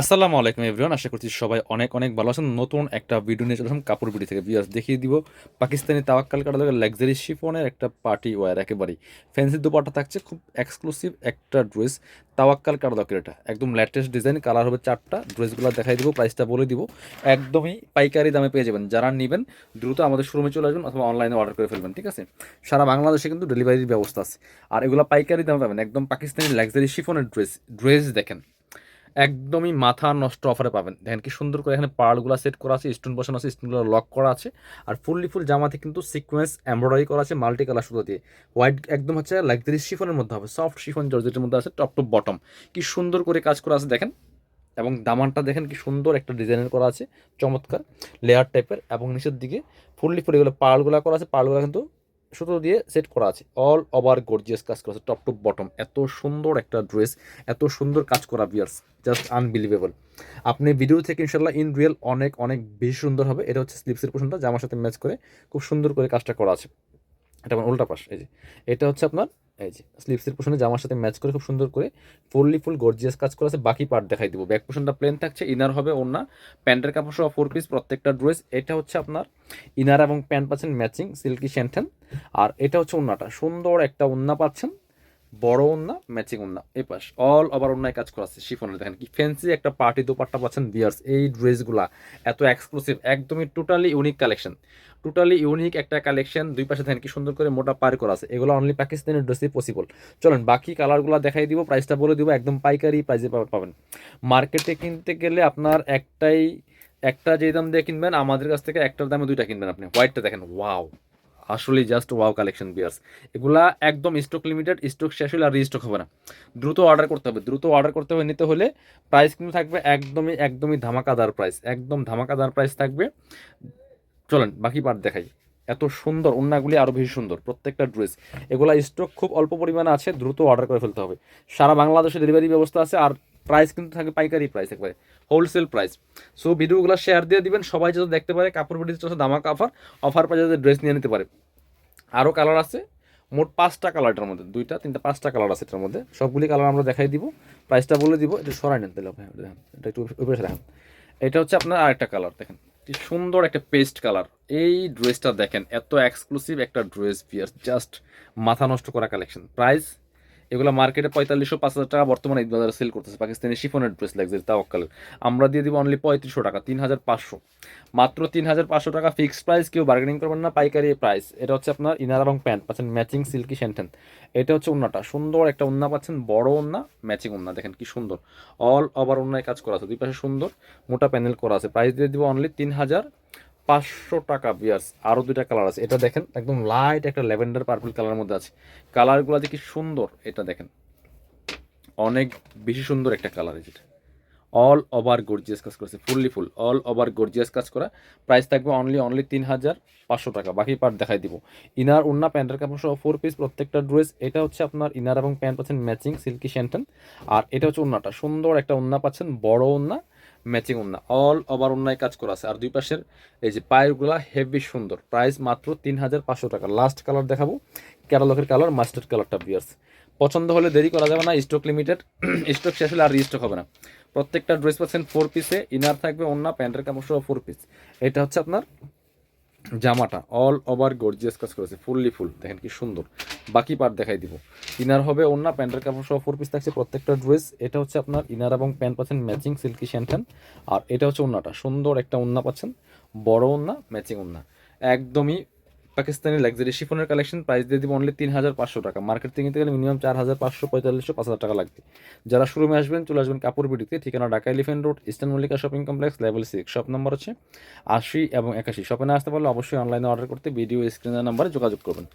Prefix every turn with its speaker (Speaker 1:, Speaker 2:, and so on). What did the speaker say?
Speaker 1: আসসালামু আলাইকুম এভরিওয়ান, আশা করছি সবাই অনেক অনেক ভালো আছেন। নতুন একটা ভিডিও নিয়ে চলে আসলাম কাপড় বিডি থেকে। বিয়ার্স দেখিয়ে দিব, পাকিস্তানি তাওয়াক্কাল কাটা থেকে লাক্সারি শিফনের একটা পার্টি ওয়্যার একেবারেই। ফ্যান্সি দুপাটা থাকছে, খুব এক্সক্লুসিভ একটা ড্রেস তাওয়াক্কাল কাটা কাটাদকের এটা একদম লেটেস্ট ডিজাইন কালার হবে চারটা। ড্রেসগুলো দেখাই দিব প্রাইসটা বলে দিব। একদমই পাইকারি দামে পেয়ে যাবেন। যারা নেবেন, দ্রুত আমাদের শোরুমে চলে আসবেন অথবা অনলাইনে অর্ডার করে ফেলবেন, ঠিক আছে? সারা বাংলাদেশে কিন্তু ডেলিভারির ব্যবস্থা আছে। আর এগুলো পাইকারি দামে পাবেন, একদম পাকিস্তানি লাক্সারি শিফনের ড্রেস ড্রেস দেখেন। একদমই মাথা নষ্ট অফারে পাবেন। দেখেন কি সুন্দর করে এখানে পার্লগুলো সেট করা আছে স্টোন বসানো আছে স্টোনগুলো লক করা আছে। আর ফুললি ফুল জামাতে কিন্তু সিকোয়েন্স এমব্রয়ডারি করা আছে মাল্টি কালার সুতো দিয়ে। হোয়াইট একদম হচ্ছে লাক্সারি শিফনের মধ্যে হবে সফট শিফন জর্জেটের মধ্যে আছে টপ টপ বটম কি সুন্দর করে কাজ করা আছে, দেখেন। এবং দামানটা দেখেন কি সুন্দর একটা ডিজাইনের করা আছে, চমৎকার। লেয়ার টাইপের এবং নিচের দিকে ফুললি ফুল এগুলো পার্লগুলো করা আছে, পার্লগুলো কিন্তু সুতো দিয়ে সেট করা আছে। অল ওভার গর্জিয়াস কাজ করা আছে টপ টু বটম এত সুন্দর একটা ড্রেস এত সুন্দর কাজ করা বিয়ার্স জাস্ট আনবিলিভেবল আপনি ভিডিও থেকে ইনশাল্লাহ ইন রিয়েল অনেক অনেক বেশি সুন্দর হবে। এটা হচ্ছে স্লিপসের পোর্শনটা জামার সাথে ম্যাচ করে খুব সুন্দর করে কাজটা করা আছে। এটা আমার উল্টা পাশ, এই যে। এটা হচ্ছে আপনার এই যে স্লিপসের পোশনে জামার সাথে ম্যাচ করে খুব সুন্দর করে ফুললি ফুল গর্জিয়াস কাজ করা আছে, বাকি পার্ট দেখাই দিব। ব্যাক পোশনটা প্লেন থাকছে ইনার হবে ওনা প্যান্টের কাপড় সহ ফোর পিস প্রত্যেকটা ড্রেস এটা হচ্ছে আপনার ইনার এবং প্যান্ট পাচ্ছেন ম্যাচিং সিল্কি শ্যান্টেন আর এটা হচ্ছে ওন্নাটা সুন্দর একটা ওন্না পাচ্ছেন। বড় ওন্না ম্যাচিং ওন্না এই পাশ। অল ওভার ওন্নায় কাজ করা আছে, শিফনের, দেখেন কি ফ্যান্সি একটা পার্টি দোপাট্টা পাচ্ছেন বিয়ার্স এই ড্রেসগুলা। এত এক্সক্লুসিভ একদমই totally unique collection totally unique একটা কালেকশন দুই পাশে দেখেন কি সুন্দর করে মোটা পার করা আছে। এগুলো অনলি পাকিস্তানি ড্রেসই পসিবল চলেন, বাকি কালারগুলো দেখাই দিব প্রাইসটা বলে দিব, একদম পাইকারি প্রাইসে পাবেন। মার্কেটে কিনতে গেলে আপনার একটাই, একটা যে দাম দিয়ে কিনবেন, আমাদের কাছ থেকে একটার দামে দুইটা কিনবেন আপনি। হোয়াইটটা দেখেন ওয়াও আসলে জাস্ট ওয়াও কালেকশন বিয়ার্স এগুলা একদম স্টক লিমিটেড স্টক শেষ হলে আর রিস্টক হবে না। দ্রুত অর্ডার করতে হবে। দ্রুত অর্ডার করতে হবে, নিতে হলে প্রাইস কিন্তু থাকবে একদমই একদমই ধামাকাদার প্রাইস একদম ধামাকাদার প্রাইস থাকবে। চলেন, বাকি পার্ট দেখাই। এত সুন্দর অন্যগুলি আরও বেশি সুন্দর, প্রত্যেকটা ড্রেস এগুলা স্টক খুব অল্প পরিমাণে আছে, দ্রুত অর্ডার করে ফেলতে হবে। সারা বাংলাদেশে ডেলিভারি ব্যবস্থা আছে, আর প্রাইস কিন্তু থাকে পাইকারি প্রাইস একবারে হোলসেল প্রাইস সো ভিডিওগুলো শেয়ার দিয়ে দিবেন, সবাই যাতে দেখতে পারে, কাপড় বিড়ি দামাক অফার অফার পাই যাতে ড্রেস নিয়ে নিতে পারে। আরও কালার আছে। মোট পাঁচটা কালার এটার মধ্যে, দুইটা, তিনটা, পাঁচটা কালার আছে এটার মধ্যে। সবগুলি কালার আমরা দেখাই দিব। প্রাইসটা বলে দিব। এটা সরাই নেন তাহলে এটা একটু উপরে দেখেন। এটা হচ্ছে আপনার আরেকটা কালার দেখেন। কি সুন্দর একটা পেস্ট কালার এই ড্রেসটা দেখেন, এত এক্সক্লুসিভ একটা ড্রেস পিয়ার জাস্ট মাথা নষ্ট করা কালেকশন প্রাইস এগুলো মার্কেটে পঁয়তাল্লিশশো, পাঁচ হাজার টাকা বর্তমানে ঈদ বাজারে সেল করতেছে। পাকিস্তানি শিফনের ড্রেস লাগজারি তাওয়াক্কালের আমরা দিয়ে দিব অনলি পঁয়ত্রিশশো টাকা, তিন হাজার পাঁচশো। মাত্র তিন হাজার পাঁচশো টাকা ফিক্সড প্রাইস কেউ বার্গেনিং করবেন না, পাইকারি প্রাইস এটা হচ্ছে আপনার ইনার এবং প্যান্ট পাচ্ছেন ম্যাচিং সিল্কি শ্যান্টেন এটা হচ্ছে ওন্নাটা, সুন্দর একটা ওন্না পাচ্ছেন, বড় ওন্না ম্যাচিং ওন্না, দেখেন কি সুন্দর। অল ওভার ওন্নায় কাজ করা আছে, দুই পাশে সুন্দর, মোটা প্যানেল করা আছে। প্রাইস দিয়ে দিব অনলি তিন হাজার পাঁচশো টাকা বিয়ার্স আরও দুইটা কালার আছে। এটা দেখেন, একদম লাইট একটা ল্যাভেন্ডার পার্পল কালারের মধ্যে আছে। কালারগুলো যে কি সুন্দর, এটা দেখেন। অনেক বেশি সুন্দর একটা কালার যেটা। অল ওভার গর্জিয়াস কাজ করেছে fully full all over gorgeous কাজ করা। প্রাইস থাকবে অনলি অনলি তিন হাজার পাঁচশো টাকা। বাকি পার্ট দেখাই দিব। ইনার উন্না, প্যান্টের কাপড় সহ ফোর পিস প্রত্যেকটা ড্রেস এটা হচ্ছে আপনার ইনার এবং প্যান্ট পাচ্ছেন ম্যাচিং সিল্কি শ্যান্টন আর এটা হচ্ছে উন্নাটা। সুন্দর একটা উন্না পাচ্ছেন, বড় উন্না। ম্যাচিং ওন্না অল ওভার ওন্নায় কাজ করা আছে। আর দুই পাশের এই যে পায়েরগুলা হেভি সুন্দর। প্রাইস মাত্র তিন হাজার পাঁচশো টাকা। লাস্ট কালার দেখাবো। ক্যাটালগের কালার মাস্টার্ড কালারটা বিয়ার্স পছন্দ হলে দেরি করা যাবে না। স্টক লিমিটেড স্টক শেষ হলে আর রিস্টক হবে না। প্রত্যেকটা ড্রেস পাচ্ছেন ফোর পিসে ইনার থাকবে অন্য প্যান্টের কাপড় সহ ফোর পিস এটা হচ্ছে আপনার জামাটা অল ওভার গর্জিয়াস কাজ করেছে ফুললি ফুল দেখেন কি সুন্দর। বাকি পার্ট দেখাই দিব। ইনার হবে অন্য প্যান্টের কাপড় সহ ফোর পিস থাকছে প্রত্যেকটা ড্রেস এটা হচ্ছে আপনার ইনার এবং প্যান্ট পাচ্ছেন ম্যাচিং সিল্কি শ্যান্টেন আর এটা হচ্ছে ওন্নাটা সুন্দর একটা ওন্না পাচ্ছেন, বড় ওন্না ম্যাচিং ওন্না একদমই পাকিস্তানি লাক্সারি শিফনের কালেকশন প্রাইস দিয়ে দিব অনলি তিন হাজার পাঁচশো টাকা। মার্কেট থেকে নিতে গেলে মিনিমাম চার হাজার পাঁচশো পঁয়তাল্লিশশো পাঁচ হাজার টাকা লাগবে। যারা শোরুমে আসবেন, চলে আসবেন কাপড় বিডিতে, ঠিকানা Dhaka elephant road eastern Mallika shopping complex level six shop number আছে আশি এবং একাশি। শপে না আসতে পারলে অবশ্যই অনলাইনে অর্ডার করতে ভিডিও স্ক্রিনের নাম্বারে যোগাযোগ করবেন।